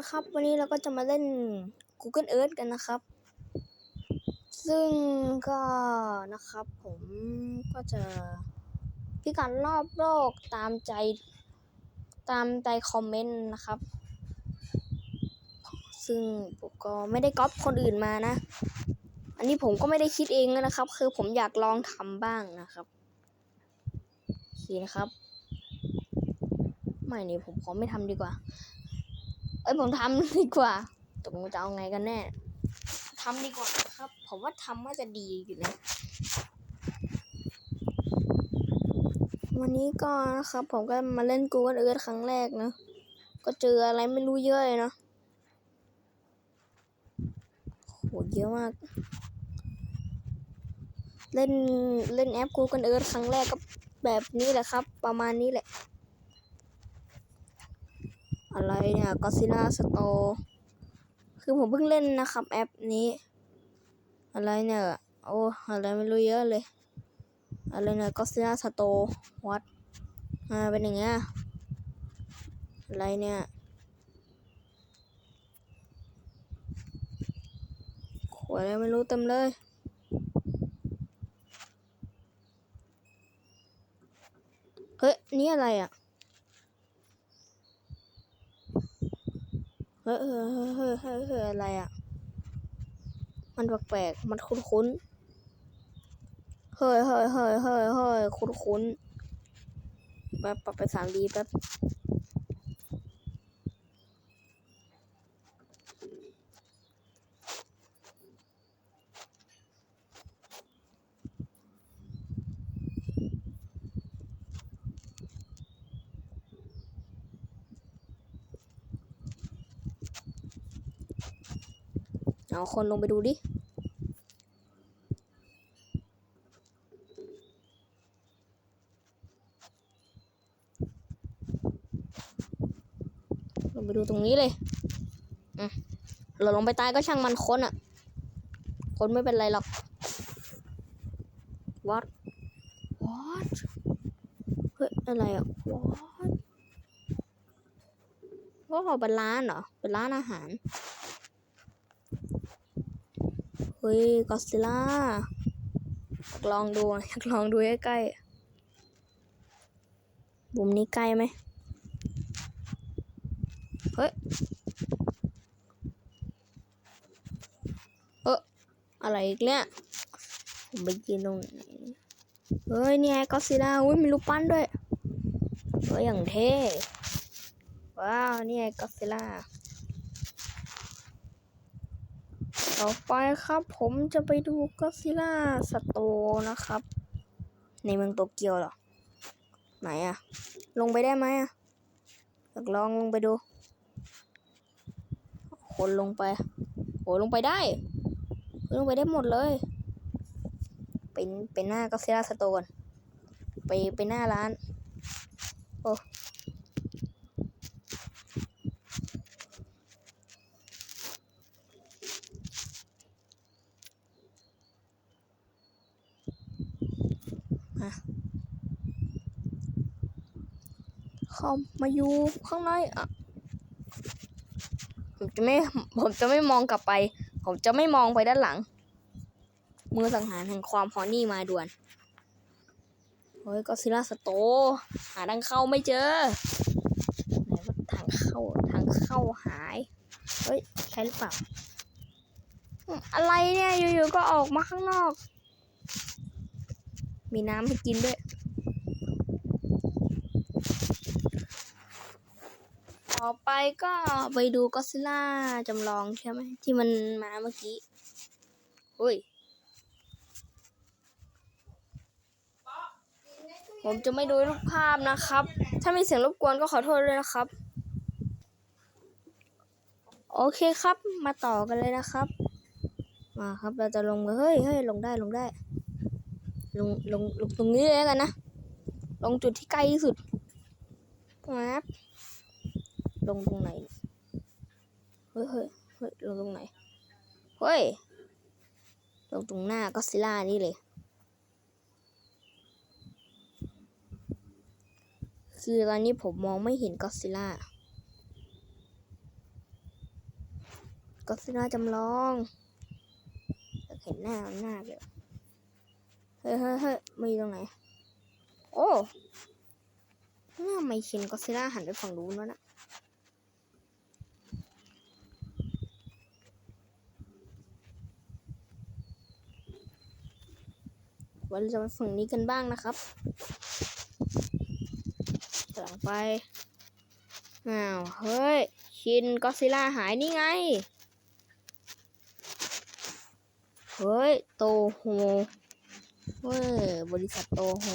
ละครับ วันนี้เราก็จะมาเล่น Google Earth กันนะครับ ซึ่งก็นะครับผมก็จะพิการรอบโลกตามใจตามใจคอมเมนต์นะครับ ซึ่งผมก็ไม่ได้ก๊อปคนอื่นมานะ อันนี้ผมก็ไม่ได้คิดเองนะครับ คือผมอยากลองทำบ้างนะครับโอเคนะครับ ไม่นี่ผมขอไม่ทำดีกว่า เอ้ยผมทำดีกว่าตกลงจะเอาไงกันแน่ทำดีกว่าครับ ผมว่าทำว่าจะดีอยู่นะ วันนี้ก็นะครับ ผมก็มาเล่น Google Earth ครั้งแรกนะ ก็เจออะไรไม่รู้เยอะเลยเนาะโหเยอะมาก เล่นเล่นแอป Google Earth ครั้งแรกก็แบบนี้แหละครับ ประมาณนี้แหละ อะไรเนี่ย Godzilla Store คือผมเพิ่งเล่นนะครับแอปนี้ อะไรเนี่ยโอ้อะไรไม่รู้เยอะเลย อะไรเนี่ย Godzilla Store วัดอ่าเป็นอย่างเงี้ยอะไรเนี่ยขวดอะไรไม่รู้เต็มเลยเฮ้ยนี่อะไรอะ ฮ้ยเฮ้ยเฮ้ยเฮ้ยเฮ้ยเฮ้ยอะไรอะ มันแปลกๆ มันคุ้นๆ เฮ้ยเฮ้ยเฮ้ยเฮ้ยเฮ้ยคุ้นๆ แป๊บปรับไปสามดีแป๊บ เอาคนลงไปดูดิลงไปดูตรงนี้เลยอืมเราลงไปตายก็ช่างมันคนอะคนไม่เป็นไรหรอก what what เฮ้ยอะไรอะ what ว่าเป็นร้านเหรอ เป็นร้านอาหาร เฮ้ยก็ซิล่าอยากลองดูอยากลองดูใกล้ๆบุมนี้ใกล้ไหมเฮ้ยเอออะไรอีกเนี่ยผมไปยืนตรงไหนเฮ้ยนี่ยก็ซิล่าอุ้ยมีรูปปั้นด้วยเฮ้ยอย่างเท่ว้าวนี่ยก็ซิล่า ต่อไปครับผมจะไปดูก็ซิล่าสโตนะครับ ในเมืองโตเกียวหรอ ไหนอะลงไปได้ไหมอะอยากลองลงไปดู คนลงไปโหลงไปได้ ลงไปได้หมดเลย เป็นเป็นหน้าก็ซิล่าสโตนไปไปหน้าร้าน โอ้ เข้ามาอยู่ข้างในอะผมจะไม่ผมจะไม่มองกลับไป ผมจะไม่มองไปด้านหลัง มือสังหารแห่งความฮอนนี่มาด่วนเฮ้ยก็ซิล่าสโต หาทางเข้าไม่เจอไหนว่าทางเข้าทางเข้าหาย เฮ้ยใช่หรือเปล่าอืมอะไรเนี่ยอยู่ๆก็ออกมาข้างนอก มีน้ำให้กินด้วย ต่อไปก็ไปดูก็ซิล่าจำลองใช่ไหมที่มันมาเมื่อกี้เฮ้ย ผมจะไม่ดูรูปภาพนะครับ ถ้ามีเสียงรบกวนก็ขอโทษด้วยนะครับ โอเคครับ มาต่อกันเลยนะครับ มาครับเราจะลงเฮ้ยเฮ้ยลงได้ลงได้ ลงลงลงตรงนี้เลยกันนะ ลงจุดที่ใกล้ที่สุดครับ ลงตรงไหน เฮ้ยเฮ้ยเฮ้ยลงตรงไหน เฮ้ย ลงตรงหน้าก็ซิล่านี่เลย คือตอนนี้ผมมองไม่เห็นก็ซิล่าก็ซิล่าจำลองเห็นหน้าหน้าเลยเฮ้ยเฮ้ยเฮ้ยมีตรงไหน โอ้หน้าไม่ชินก็ซิล่าหันไปฝั่งนู้นแล้วนะ วันเราจะไปฝั่งนี้กันบ้างนะครับหลังไปอ้าวเฮ้ย ชินก็ซิล่าหายนี่ไง เฮ้ย โตโฮเฮ้ย บริษัทโตโฮ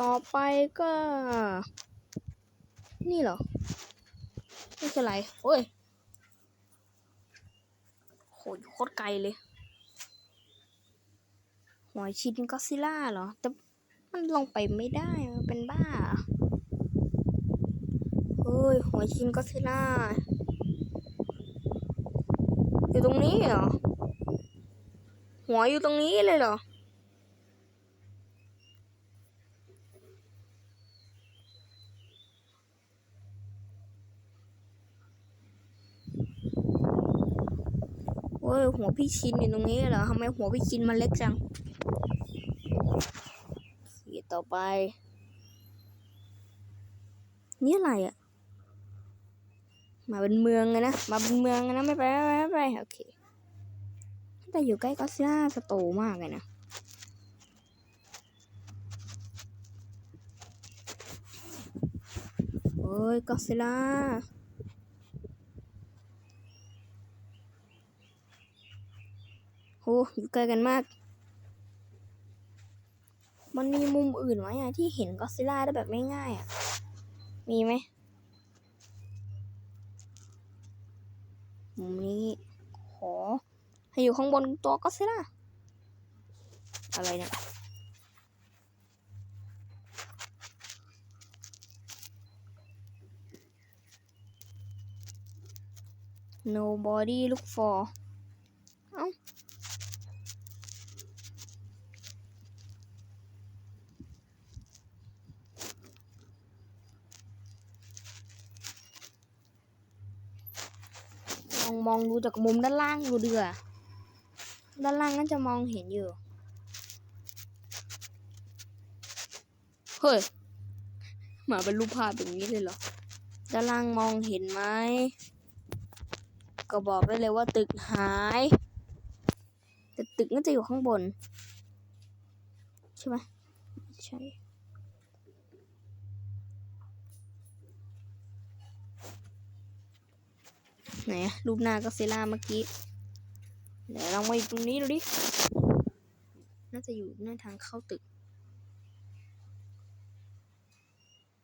ต่อไปก็ นี่เหรอนี่คือะไรโอ้ย หโคตรไกลเลย หอยชินก็ซิล่าเหรอ แต่มันลงไปไม่ได้ มันเป็นบ้าเฮ้ย หอยชินก็ซิล่า อยู่ตรงนี้เหรอ หัวอยู่ตรงนี้เลยเหรอ หัวพี่ชินอยู่ตรงนี้เหรอทำไมหัวพี่ชินมันเล็กจังสีต่อไป นี่อะไรอะ่ะมาเป็นเมืองเลยนะ มาเป็นเมืองเลยนะไม่ไปไม่ไปไม่ไปโอเค แต่อยู่ใกล้ก็ซิล่าสโตมากเลยนะโอ้ยก็ซิล่า โหอยู่ไกลกันมาก มันมีมุมอื่นไหมอะที่เห็นก็ซิล่าได้แบบไม่ง่ายอะมีไหมมุมนี้ขอให้อยู่ข้างบนตัวก็ซิลล่าอะไรเนี่ย nobody look for เอ้า ลอง มองดูจากมุมด้านล่างดูเดีกว่าด้านล่างน่าจะมองเห็นอยู่ เฮ้ยมาเป็นรูปภาพอย่างนี้เลยเหรอ ด้านล่างมองเห็นไหม ก็บอกได้เลยว่าตึกหาย แต่ตึกน่าจะอยู่ข้างบน ใช่ไหมใช่ ไหนรูปหน้าก็เซิล่าเมื่อกี้ เดี๋ยวลองมาอยู่ตรงนี้ดูดิ น่าจะอยู่หน้าทางเข้าตึก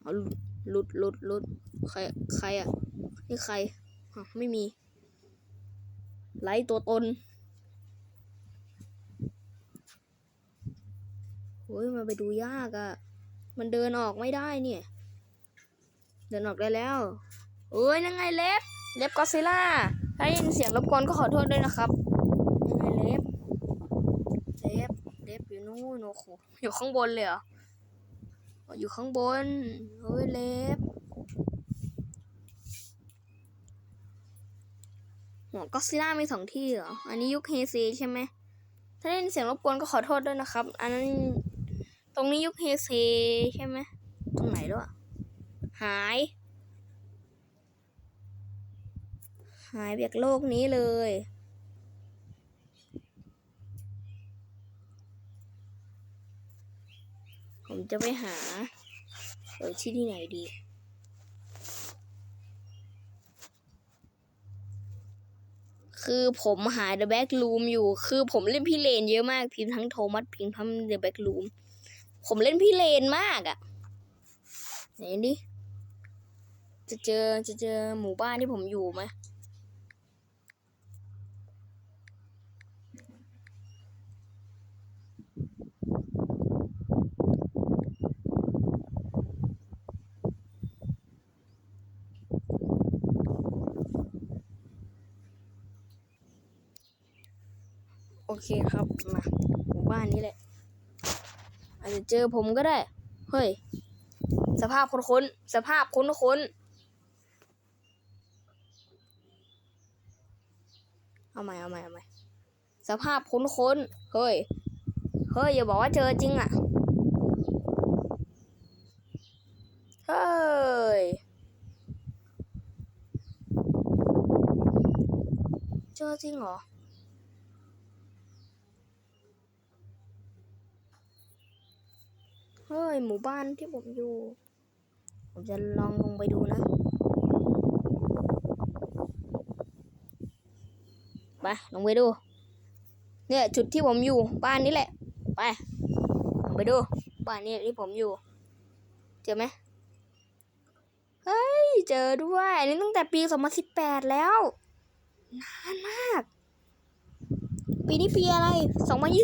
เอาหลุดหลุดหลุดใคร ใครอะนี่ใครฮะไม่มีไลท์ตัวตนโอ้ยมันไปดูยากอะมันเดินออกไม่ได้เนี่ย เดินออกได้แล้วโอ้ยนั่งไงเล็บ เล็บก็ซิล่าถ้าได้ยินเสียงรบกวนก็ขอโทษด้วยนะครับยังไงเล็บ เล็บ เล็บอยู่นู่นโอ้โหอยู่ข้างบนเลยเหรออ๋ออยู่ข้างบนเฮ้ยเล็บหัวก็ซิล่ามีสองที่เหรอ อันนี้ยุคเฮซีใช่ไหม ถ้าได้ยินเสียงรบกวนก็ขอโทษด้วยนะครับ อันนั้น ตรงนี้ยุคเฮซีใช่ไหม ตรงไหนด้วยหาย หายจากโลกนี้เลย ผมจะไปหาเออที่ที่ไหนดี คือผมหา The Back Room อยู่ คือผมเล่นพี่เลนเยอะมาก พิมพ์ทั้งโทมัสพิมพ์ทั้ง The Back Room ผมเล่นพี่เลนมากอะ่ะ ไหนดิ จะเจอจะเจอหมู่บ้านที่ผมอยู่ไหม โอเคครับมาหมู่บ้านนี้แหละ อาจจะเจอผมก็ได้ เฮ้ย สภาพคนค้นสภาพคนค้นเอาใหม่เอาใหม่เอาใหม่สภาพคุ้นค้นเฮ้ย เฮ้ย อย่าบอกว่าเจอจริงอะ เฮ้ย เจอจริงเหรอ เฮ้ย หมู่บ้านที่ผมอยู่ ผมจะลองลงไปดูนะ ไป ลงไปดู เนี่ยจุดที่ผมอยู่ บ้านนี้แหละ ไป ลงไปดู บ้านนี้ที่ผมอยู่ เจอไหมเฮ้ย เจอด้วยนนี้ตั้งแต่ปี2018แล้ว นานมาก ปีนี้ปีอะไร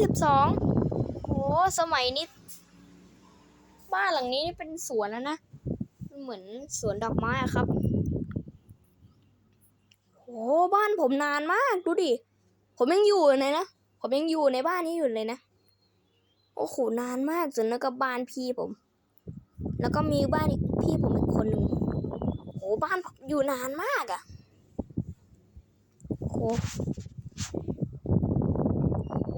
2022โห สมัยนี้ บ้านหลังนี้นี่เป็นสวนแล้วนะมันเหมือนสวนดอกไม้อะครับโหบ้านผมนานมาก ดูดิ ผมยังอยู่เลยนะ ผมยังอยู่ในบ้านนี้อยู่เลยนะ โอ้โห นานมากจนแล้วก็บ้านพี่ผม แล้วก็มีบ้านอีกพี่ผมอีกคนหนึ่งโหบ้านผมอยู่นานมากอะโหโห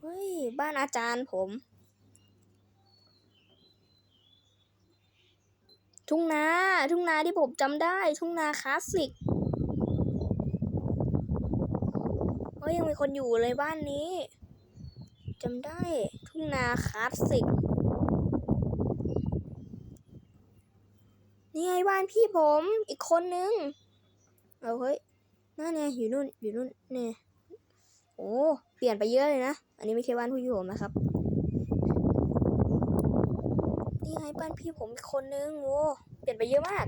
เฮ้ย บ้านอาจารย์ผม ทุ่งนา ทุ่งนาที่ผมจำได้ ทุ่งนาคลาสสิกเฮ้ยยังมีคนอยู่เลยบ้านนี้จำได้ ทุ่งนาคลาสสิกนี่ไงบ้านพี่ผมอีกคนนึง เอาเฮ้ยนั่นไงอยู่นู่นอยู่นู่นเนี่ยโอ้เปลี่ยนไปเยอะเลยนะ อันนี้ไม่ใช่บ้านพี่ผมนะครับ นี่ไงบ้านพี่ผมอีกคนนึงโอ้เปลี่ยนไปเยอะมาก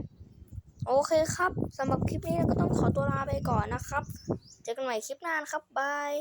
โอเคครับสำหรับคลิปนี้ก็ต้องขอตัวลาไปก่อนนะครับ เจอกันใหม่คลิปหน้านะครับบาย